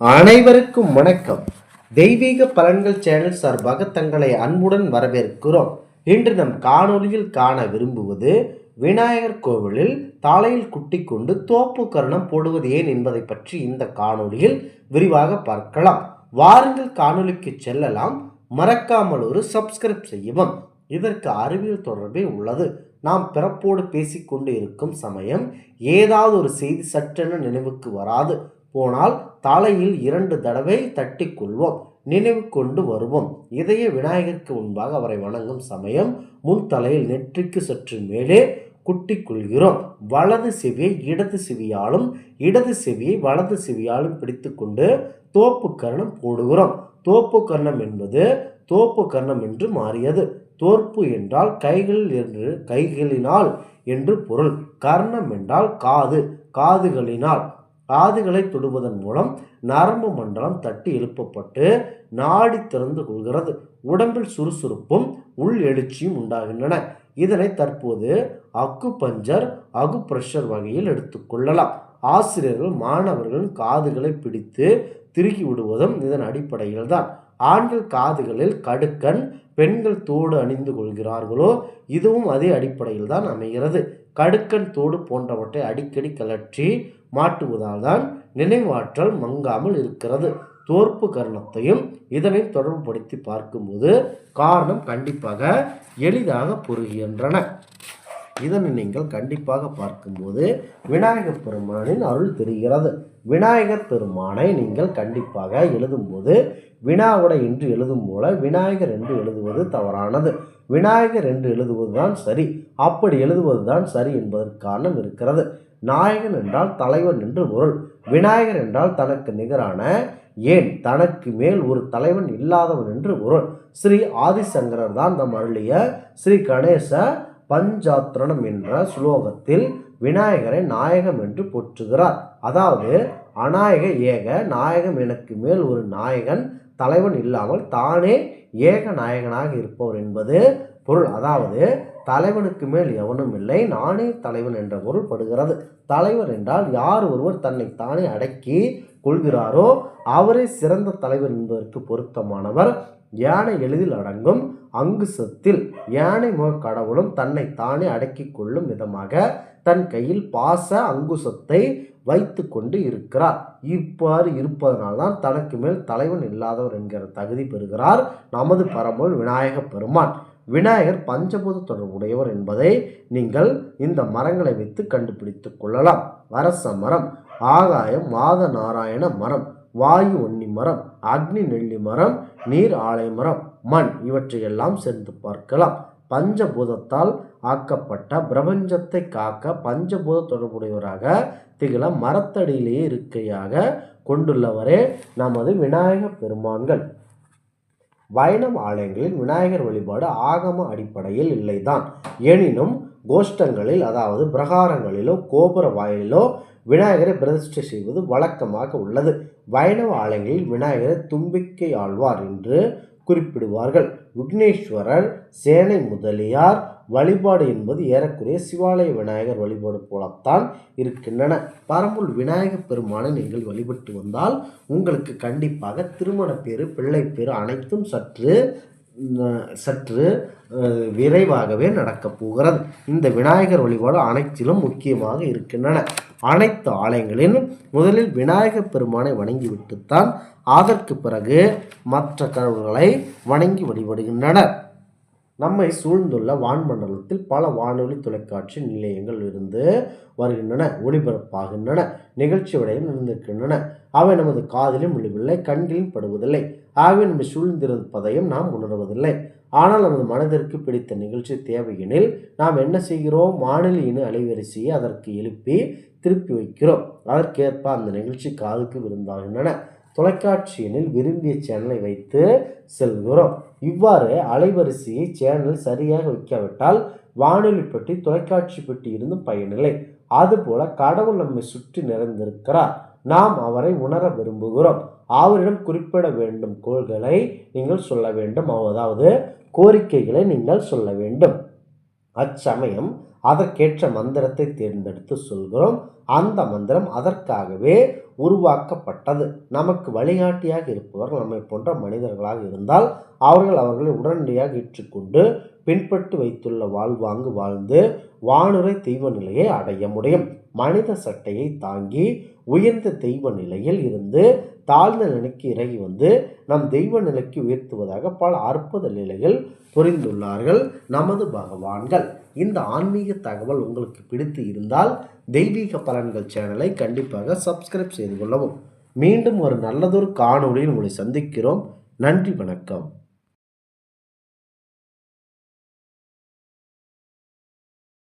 அனைவருக்கும் வணக்கம். தெய்வீக பலன்கள் சேனல் சார்பாக தங்களை அன்புடன் வரவேற்கிறோம். இன்று நம் காணொளியில் காண விரும்புவது விநாயகர் கோவிலில் தலையில் குட்டி கொண்டு தோப்பு கரணம் போடுவது ஏன் என்பதை பற்றி இந்த காணொளியில் விரிவாக பார்க்கலாம். வாருங்கள் காணொலிக்கு செல்லலாம். மறக்காமல் ஒரு சப்ஸ்கிரைப் செய்யவும். இதற்கு அறிவியல் தொடர்பே உள்ளது. நாம் பிறப்போடு பேசிக்கொண்டு இருக்கும் சமயம் ஏதாவது ஒரு செய்தி சற்றென நினைவுக்கு வராது. போனால் தலையில் இரண்டு தடவை தட்டி கொள்வோம் நினைவு கொண்டு வருவோம். இதய விநாயகருக்கு முன்பாக அவரை வணங்கும் சமயம் முன் தலையில் நெற்றிக்கு சற்று மேலே குட்டிக் கொள்கிறோம் வலது செவியை இடது செவியாலும் இடது செவியை வலது செவியாலும் பிடித்துக்கொண்டு தோப்பு கர்ணம் போடுகிறோம். தோப்பு கர்ணம் என்பது தோப்பு கர்ணம் என்று மாறியது. தோற்பு என்றால் கைகளில் என்று கைகளினால் என்று பொருள். கர்ணம் என்றால் காது காதுகளினால். காதுகளை தொடுவதன் மூலம் நரம்பு மண்டலம் தட்டி எழுப்பப்பட்டு நாடி திறந்து கொள்கிறது. உடம்பில் சுறுசுறுப்பும் உள் எழுச்சியும் உண்டாகின்றன. இதனை தற்போது அக்கு பஞ்சர் அகு பிரஷர் வகையில் எடுத்துக்கொள்ளலாம் ஆசிரியர்கள் மாணவர்களின் காதுகளை பிடித்து திருகி விடுவதும் இதன் அடிப்படையில் தான் ஆண்கள் காதுகளில் கடுக்கன் பெண்கள் தோடு அணிந்து கொள்கிறார்களோ இதுவும் அதே அடிப்படையில் தான் அமைகிறது. கடுக்கன் தோடு போன்றவற்றை அடிக்கடி கலற்றி மாட்டுவதால் தான் நினைவாற்றல் மங்காமல் இருக்கிறது. தோற்பு கர்ணத்தையும் இதனை தொடர்புபடுத்தி பார்க்கும்போது காரணம் கண்டிப்பாக எளிதாக புரிகின்றன. இதனை நீங்கள் கண்டிப்பாக பார்க்கும்போது விநாயகர் பெருமானின் அருள் தெரிகிறது. விநாயகர் பெருமானை நீங்கள் கண்டிப்பாக எழுதும்போது வினாவுடை என்று எழுதும் போல விநாயகர் என்று எழுதுவது தவறானது. விநாயகர் என்று எழுதுவதுதான் சரி. அப்படி எழுதுவதுதான் சரி என்பதற்கு காரணம் இருக்கிறது. நாயகன் என்றால் தலைவன் என்று பொருள். விநாயகர் என்றால் தனக்கு நிகரான ஏன்? தனக்கு மேல் ஒரு தலைவன் இல்லாதவன் என்று பொருள். ஸ்ரீ ஆதிசங்கரர் தான் நம் அருளிய ஸ்ரீ கணேச பஞ்சாத்திரணம் என்ற சுலோகத்தில் விநாயகரை நாயகம் என்று போற்றுகிறார். அதாவது அநாயக ஏக நாயகம் எனக்கு மேல் ஒரு நாயகன் தலைவன் இல்லாமல் தானே ஏக நாயகனாக இருப்பவர் என்பது பொருள். அதாவது தலைவனுக்கு மேல் எவனும் இல்லை நானே தலைவன் என்ற பொருள் படுகிறது. தலைவர் என்றால் யார் ஒருவர் தன்னை தானே அடக்கி கொள்கிறாரோ அவரே சிறந்த தலைவர் என்பதற்கு பொருத்தமானவர். யானை எளிதில் அடங்கும் அங்கு சொத்தில் யானை முக கடவுளும் தன்னை தானே அடக்கி கொள்ளும் விதமாக தன் கையில் பாச அங்குசத்தை வைத்து கொண்டு இருக்கிறார். இவ்வாறு இருப்பதனால்தான் தனக்கு மேல் தலைவன் இல்லாதவர் என்கிற தகுதி பெறுகிறார். நமது பரம்பொருள் விநாயக பெருமான். விநாயகர் பஞ்சபூத தொடர்புடையவர் என்பதை நீங்கள் இந்த மரங்களை வைத்து கண்டுபிடித்து கொள்ளலாம். அரச மரம் ஆகாயம் மாத நாராயண மரம் வாயு ஒன்னி மரம் அக்னி நெல்லி மரம் நீர் ஆலை மரம் மண் இவற்றையெல்லாம் சேர்ந்து பார்க்கலாம். பஞ்சபூதத்தால் ஆக்கப்பட்ட பிரபஞ்சத்தை காக்க பஞ்சபூத தொடர்புடையவராக திகழ மரத்தடியிலேயே இருக்கையாக கொண்டுள்ளவரே நமது விநாயக பெருமான்கள். வைணவ ஆலயங்களில் விநாயகர் வழிபாடு ஆகம அடிப்படையில் இல்லைதான். எனினும் கோஷ்டங்களில் அதாவது பிரகாரங்களிலோ கோபுர வாயிலோ விநாயகரை பிரதிஷ்டை செய்வது வழக்கமாக உள்ளது. வைணவ ஆலயங்களில் விநாயகரை தும்பிக்கை ஆழ்வார் என்று குறிப்பிடுவார்கள். விக்னேஸ்வரர் சேனை முதலியார் வழிபாடு என்பது ஏறக்குறைய சிவாலய விநாயகர் வழிபாடு போலத்தான் இருக்கின்றன. பரம்பூர் விநாயகர் பெருமானை நீங்கள் வழிபட்டு வந்தால் உங்களுக்கு கண்டிப்பாக திருமண பேரு பிள்ளை பேரு அனைத்தும் சற்று சற்று விரைவாகவே நடக்கப் போகிறது. இந்த விநாயகர் வழிபாடு அனைத்திலும் முக்கியமாக இருக்கின்றன. அனைத்து ஆலயங்களிலும் முதலில் விநாயகர் பெருமானை வணங்கிவிட்டுத்தான் அதற்கு பிறகு மற்ற கடவுள்களை வணங்கி வழிபடுகின்றனர். நம்மை சூழ்ந்துள்ள வான்மண்டலத்தில் பல வானொலி தொலைக்காட்சி நிலையங்கள் இருந்து வருகின்றன ஒளிபரப்பாகின்றன நிகழ்ச்சி விடையில் இருந்திருக்கின்றன. அவை நமது காதிலும் விழுவில்லை கண்களிலும் படுவதில்லை. ஆகவே நம்மை சூழ்ந்திருப்பதையும் நாம் உணர்வதில்லை. ஆனால் நமது மனதிற்கு பிடித்த நிகழ்ச்சி தேவையெனில் நாம் என்ன செய்கிறோம்? வானொலி இன அலைவரிசையை அதற்கு எழுப்பி திருப்பி வைக்கிறோம். அதற்கேற்ப அந்த நிகழ்ச்சி காதுக்கு விருந்தாகின்றன. தொலைக்காட்சியினில் விரும்பிய சேனலை வைத்து செல்கிறோம். இவ்வாறு அலைவரிசையை சேனல் சரியாக வைக்காவிட்டால் வானொலி பெட்டி தொலைக்காட்சி பெட்டி இருந்தும் பயனில்லை. அதுபோல கடவுள் நம்மை சுற்றி நிறைந்திருக்கிறார். நாம் அவரை உணர விரும்புகிறோம். அவரிடம் குறிப்பிட வேண்டும் கோள்களை நீங்கள் சொல்ல வேண்டும். அதாவது கோரிக்கைகளை நீங்கள் சொல்ல வேண்டும். அச்சமயம் அதற்கேற்ற மந்திரத்தை தேர்ந்தெடுத்து சொல்கிறோம். அந்த மந்திரம் அதற்காகவே உருவாக்கப்பட்டது. நமக்கு வழிகாட்டியாக இருப்பவர்கள் நம்மை போன்ற மனிதர்களாக இருந்தால் அவர்கள் அவர்களை உடனடியாக ஏற்றுக்கொண்டு பின்பற்றி வைத்துள்ள வாழ்வாங்கு வாழ்ந்து வானுரை தெய்வ நிலையை அடைய முடியும். மனித சட்டையை தாங்கி உயர்ந்த தெய்வ நிலையில் இருந்து தாழ்ந்த நிலைக்கு இறங்கி வந்து நம் தெய்வ நிலைக்கு உயர்த்துவதாக பல அற்புத நிலைகள் புரிந்துள்ளார்கள். நமது பகவான்கள். இந்த ஆன்மீக தகவல் உங்களுக்கு பிடித்து இருந்தால் தெய்வீக பலன்கள் சேனலை கண்டிப்பாக சப்ஸ்கிரைப் செய்து கொள்ளவும். மீண்டும் ஒரு நல்லதொரு காணொளியில் உங்களை சந்திக்கிறோம். நன்றி வணக்கம்.